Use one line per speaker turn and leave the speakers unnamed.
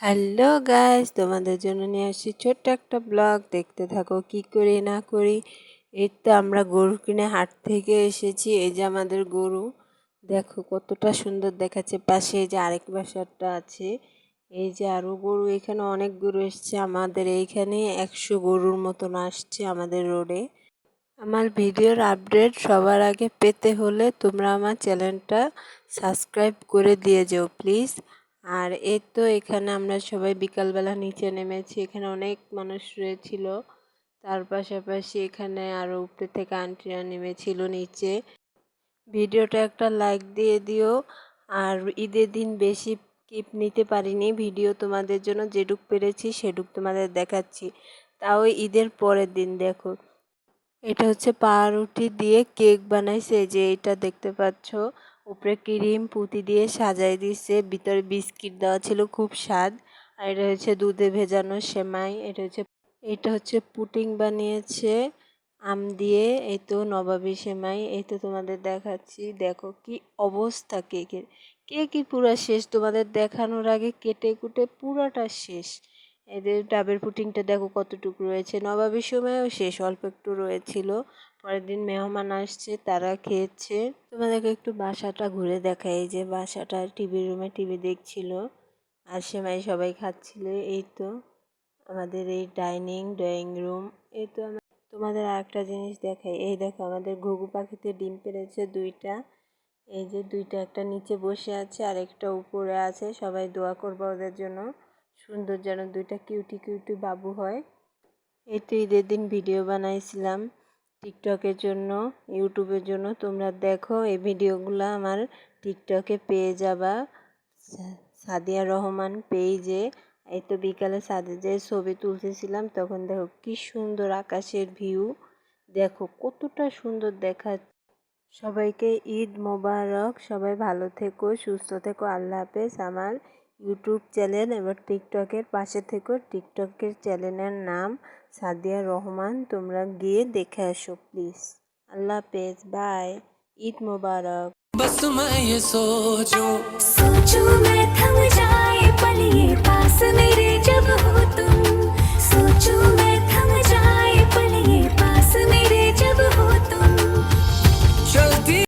Hello guys, তোমাদের জন্য নিয়ে আসছি ছোট্ট একটা ব্লগ। দেখতে থাকো কি করি না করি। এই তো আমরা গরু কিনে হাট থেকে এসেছি। এই যে আমাদের গরু, দেখো কতটা সুন্দর দেখাচ্ছে। পাশে এই যে আরেক বাসারটা আছে। এই যে আরও গরু, এখানে অনেক গরু এসছে। আমাদের এইখানে একশো গরুর মতন আসছে আমাদের রোডে আমার ভিডিওর আপডেট সবার আগে পেতে হলে তোমরা আমার চ্যানেলটা সাবস্ক্রাইব করে দিয়ে যাও প্লিজ আর এই তো এখানে আমরা সবাই বিকালবেলা নিচে নেমেছি, এখানে অনেক মানুষ রয়েছিল। তার পাশাপাশি এখানে আরও উপরে থেকে আন্টিরা নেমেছিল নিচে। ভিডিওটা একটা লাইক দিয়ে দিও। আর ঈদের দিন বেশি কিপ নিতে পারিনি, ভিডিও তোমাদের জন্য যেটুক পেরেছি সেটুক তোমাদের দেখাচ্ছি। তাও ঈদের পরের দিন দেখো। এটা হচ্ছে পাউরুটি দিয়ে কেক বানাইছে যে এটা দেখতে পাচ্ছ। উপরে ক্রিম পুঁতি দিয়ে সাজাই দিছে। ভিতরে বিস্কিট দেওয়া ছিল, খুব স্বাদ। আর এটা হচ্ছে দুধে ভেজানো সেমাই, এটা হচ্ছে এটা হচ্ছে পুটিং বানিয়েছে আম দিয়ে। এই তো নবাবী সেমাই, এই তো তোমাদের দেখাচ্ছি। দেখো কি অবস্থা কেকের কেকই পুরো শেষ? তোমাদের দেখানোর আগে কেটে কুটে পুরাটা শেষ। এদের ডাবের পুটিংটা দেখো কতটুকু রয়েছে। নবাবের সময়ও শেষ, অল্প একটু রয়েছিল। পরের দিন মেহমান আসছে, তারা খেয়েছে। তোমাদেরকে একটু বাসাটা ঘুরে দেখাই। এই যে বাসাটা টিভি রুমে টিভি দেখছিল। আর সেমাই সবাই খাচ্ছিল। এই তো আমাদের এই ডাইনিং ড্রয়িং রুম এই তো তোমাদের আর একটা জিনিস দেখাই। এই দেখো আমাদের ঘুঘু পাখিতে ডিম পেরেছে দুইটা। এই যে দুইটা একটা নিচে বসে আছে আর একটা উপরে আছে। সবাই দোয়া করব ওদের জন্য। সুন্দর যেন দুইটা কিউটি কিউটি বাবু হয়। এই তো ঈদের দিন ভিডিও বানাইছিলাম টিকটকের জন্য ইউটিউবের জন্য। তোমরা দেখো এই ভিডিওগুলো আমার টিকটকে পেয়ে যাবা। সাদিয়া রহমান পেজে এই তো বিকালে সাদে যে ছবি তুলতেছিলাম, তখন দেখো কি সুন্দর আকাশের ভিউ দেখো কতটা সুন্দর দেখা সবাইকে ঈদ মোবারক। সবাই ভালো থেকো, সুস্থ থেকো। আল্লাহ হাফেজ। আমার ইউটিউব চ্যানেল এবার টিকটকের পাশে থেকো টিকটকের চ্যানেলের নাম সাদিয়া রহমান তোমরা গিয়ে দেখে আসো প্লিজ আল্লাহ হাফেজ বাই ঈদ মোবারক
बस मैं ये सोचूं
सोचूं मैं थम जा